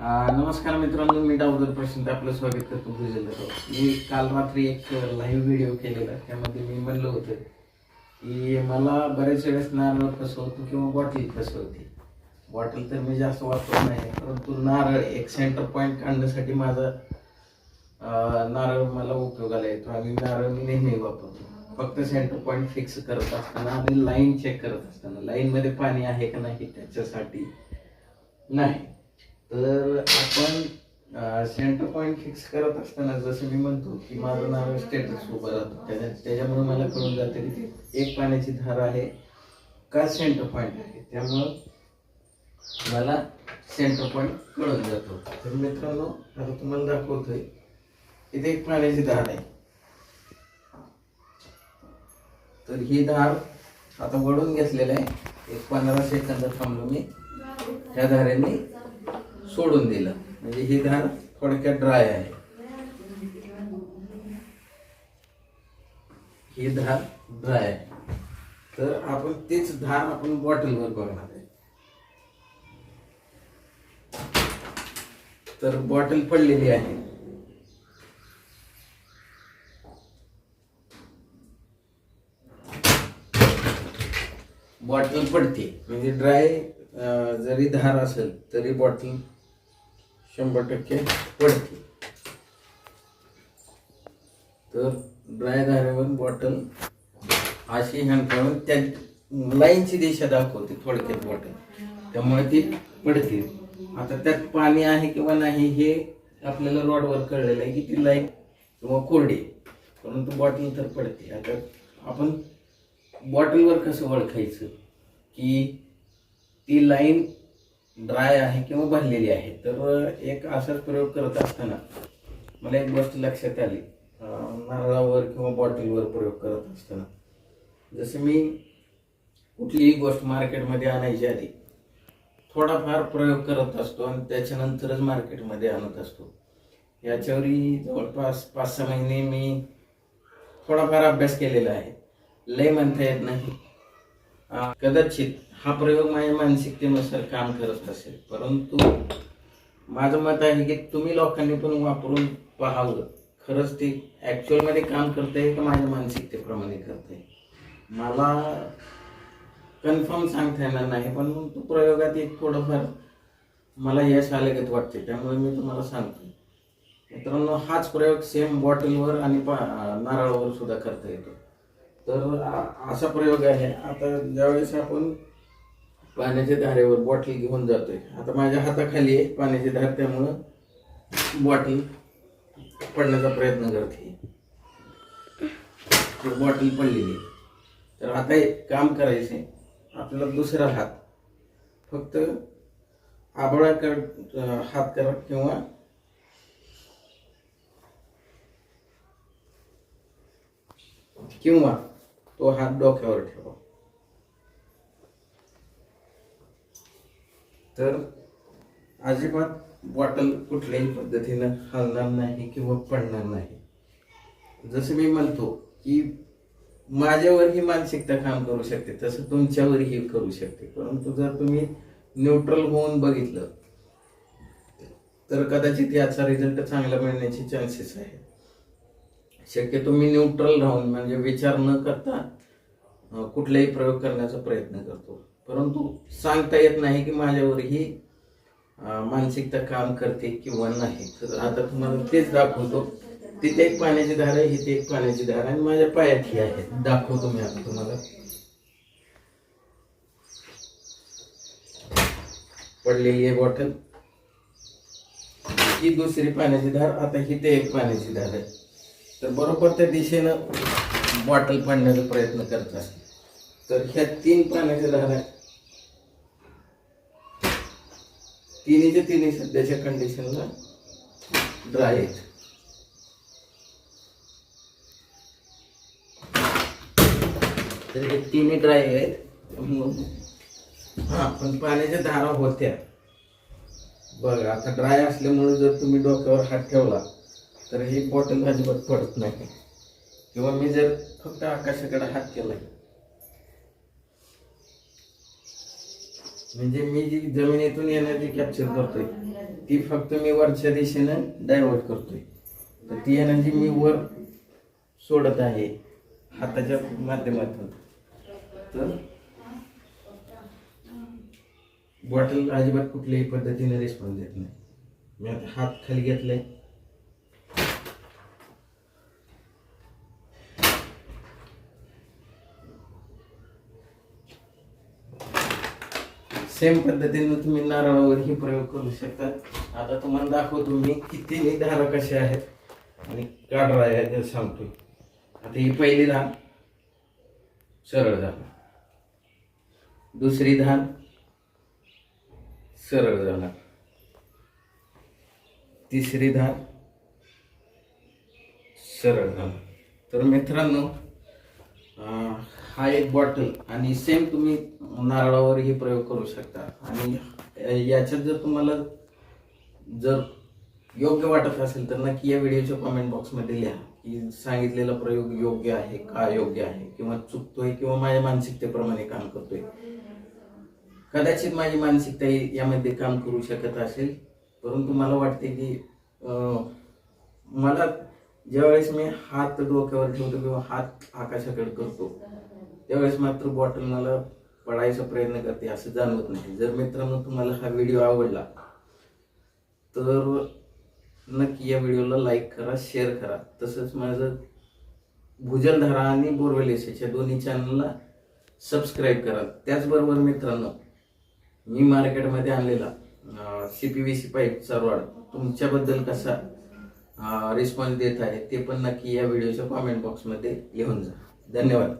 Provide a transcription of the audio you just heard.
नमस्कार मित्रांनो मी डावदर प्रशांत आपलं स्वागत करतो भुजल मी काल रात्री एक लाईव्ह व्हिडिओ केलेला त्यामध्ये मी म्हणलं होतं की मला बऱ्याच वेळेस नारळ फसवतो किंवा बॉटल फसवते बॉटल तर मी जास्त वापरत नाही परंतु नारळ एक सेंटर पॉईंट काढण्यासाठी माझा नारळ मला उपयोगाला येतो. आणि नारळ मी नेहमी वापरतो. फक्त सेंटर पॉईंट फिक्स करत असताना आणि लाईन चेक करत असताना. लाईनमध्ये पाणी आहे का नाही त्याच्यासाठी नाही. तर आपण सेंटर पॉईंट फिक्स करत असताना जसं मी म्हणतो की माझं नाव स्टेटस उभं राहतो. त्याच्या त्याच्यामुळे मला कळून जाते की एक पाण्याची धार आहे का सेंटर पॉईंट आहे. त्यामुळं मला सेंटर पॉईंट कळून जातो. तर मित्रांनो आता तुम्हाला दाखवतोय इथे एक पाण्याची धार आहे. तर ही धार आता वळून घेतलेलं आहे. एक पंधरा सेकंद थांबलो मी. त्या धारेने सोडून दिलं. म्हणजे ही धार थोडक्यात ड्राय आहे. ही धार ड्राय आहे. तर आपण तीच धार आपण बॉटलवर बघणार आहे. तर बॉटल पडलेली आहे. बॉटल पडते. म्हणजे ड्राय जरी धार असेल तरी बॉटल शंभर टक्के पडते तर ड्राय झाल्यावर बॉटल अशी हँडपावर त्या लाईनची दिशा दाखवते थोडक्यात बॉटल. त्यामुळे ती पडते आता त्यात पाणी आहे किंवा नाही हे आपल्याला रॉडवर कळलेलं आहे की ती लाईन किंवा कोरडी परंतु बॉटल तर पडते. आता आपण बॉटलवर कसं ओळखायचं? की ती लाईन ड्राय आहे किंवा भरलेली आहे. तर एक असाच प्रयोग करत असताना मला एक गोष्ट लक्षात आली. नारळावर किंवा बॉटलवर प्रयोग करत असताना. जसं मी कुठलीही गोष्ट मार्केटमध्ये आणायची आधी थोडाफार प्रयोग करत असतो आणि त्याच्यानंतरच मार्केटमध्ये आणत असतो. याच्यावरही जवळपास पाच सहा महिने मी थोडाफार अभ्यास केलेला आहे. लय म्हणता येत नाही. कदाचित हा प्रयोग माझ्या मानसिकतेनुसार काम करत असेल. परंतु माझं मत आहे की तुम्ही लोकांनी पण वापरून पाहावं. खरंच ते ॲक्च्युअलमध्ये काम करतंय का माझ्या मानसिकतेप्रमाणे करतंय? मला कन्फर्म सांगता येणार नाही पण मग तो प्रयोगात एक थोडंफार मला यश आलेगत वाटते त्यामुळे मी तुम्हाला सांगतो. मित्रांनो हाच प्रयोग सेम बॉटलवर आणि पा नारळावर सुद्धा करता येतो. तर असा प्रयोग आहे आता ज्यावेळेस आपण पाण्याच्या धारेवर बॉटल घेऊन जातोय आता माझ्या हाताखाली आहे पाण्याची धार त्यामुळं बॉटल पडण्याचा प्रयत्न करते बॉटल पडलेली आहे. तर आता एक काम करायचे आपल्याला दुसरा हात फक्त आबळाकड कर हात करा किंवा किंवा तो हात डोक्यावर ठेवा. तर अजिबात बॉटल कुठल्याही पद्धतीनं हलणार नाही किंवा पडणार नाही. जसं मी म्हणतो की माझ्यावर ही मानसिकता काम करू शकते तसं तुमच्यावरही करू शकते. परंतु जर तुम्ही न्यूट्रल होऊन बघितलं तर कदाचित याचा रिझल्ट चांगला मिळण्याचे चान्सेस आहेत. शक्यतो मी न्यूट्रल राहून म्हणजे विचार न करता कुठलाही प्रयोग करण्याचा प्रयत्न करतो. परंतु सांगता येत नाही की माझ्यावरही ही मानसिकता काम करते किंवा नाही. तर आता तुम्हाला तेच दाखवतो. तिथे एक पाण्याची धार आहे इथे एक पाण्याची धार आहे आणि माझ्या पायात ही आहे. दाखवतो मी आता तुम्हाला. पडलेली आहे बॉटल ही दुसरी पाण्याची धार आता हिथे एक पाण्याची धार आहे. तर बरोबर त्या दिशेनं बॉटल पाडण्याचा प्रयत्न करत तर ह्या तीन पाण्याच्या धारा तिन्हीच्या तिन्ही सध्याच्या कंडिशनला ड्राय आहेत. तर हे तिन्ही ड्राय आहेत. हा पण पाण्याच्या धारा होत्या. बघा आता ड्राय असल्यामुळे जर तुम्ही डोक्यावर हात ठेवला तर ही बॉटल अजिबात पडत नाही. किंवा मी जर फक्त आकाशाकडे हात केला म्हणजे मी जी जमिनीतून एनर्जी कॅप्चर करतोय ती फक्त मी वरच्या दिशेनं डायव्हर्ट करतोय. तर ती एनर्जी मी वर सोडत आहे हाताच्या माध्यमातून. तर बॉटल अजिबात कुठल्याही पद्धतीने रिस्पॉन्स देत नाही. मी आता हात खाली घेतलाय. सेम पद्धतीने तुम्ही नारळावरही प्रयोग करू शकता. आता तुम्हाला दाखवतो मी किती धारा कशा आहेत आणि काढरा आहे ते सांगतो आता ही पहिली धान सरळ झाला दुसरी धान सरळ झाला तिसरी धान सरळ झाला तर मित्रांनो हा एक बॉटल आणि सेम तुम्ही नारळावरही प्रयोग करू शकता. आणि याच्यात जर तुम्हाला जर योग्य वाटत असेल तर नक्की या व्हिडिओच्या कमेंट बॉक्समध्ये लिहा की सांगितलेला प्रयोग योग्य आहे का योग्य आहे? किंवा चुकतोय किंवा माझ्या मानसिकतेप्रमाणे काम करतोय. कदाचित माझी मानसिकता यामध्ये काम करू शकत असेल. परंतु मला वाटते की मला ज्यावेळेस मी हात डोक्यावर ठेवतो किंवा हात आकाशाकडे करतो त्यावेळेस मात्र बॉटल मला पडायचा प्रयत्न करते असं जाणवत नाही. जर मित्रांनो तुम्हाला हा व्हिडिओ आवडला तर नक्की या व्हिडिओला लाईक करा शेअर करा. तसंच माझं भुजलधारा आणि बोरवेल याच्या दोन्ही चॅनलला सबस्क्राईब करा. त्याचबरोबर मित्रांनो मी मार्केटमध्ये आणलेला सी पी व्ही सी पाईपचा रॉड तुमच्याबद्दल कसा रिस्पॉन्स देत आहे ते पण नक्की या व्हिडिओच्या कॉमेंट बॉक्समध्ये लिहून जा. धन्यवाद.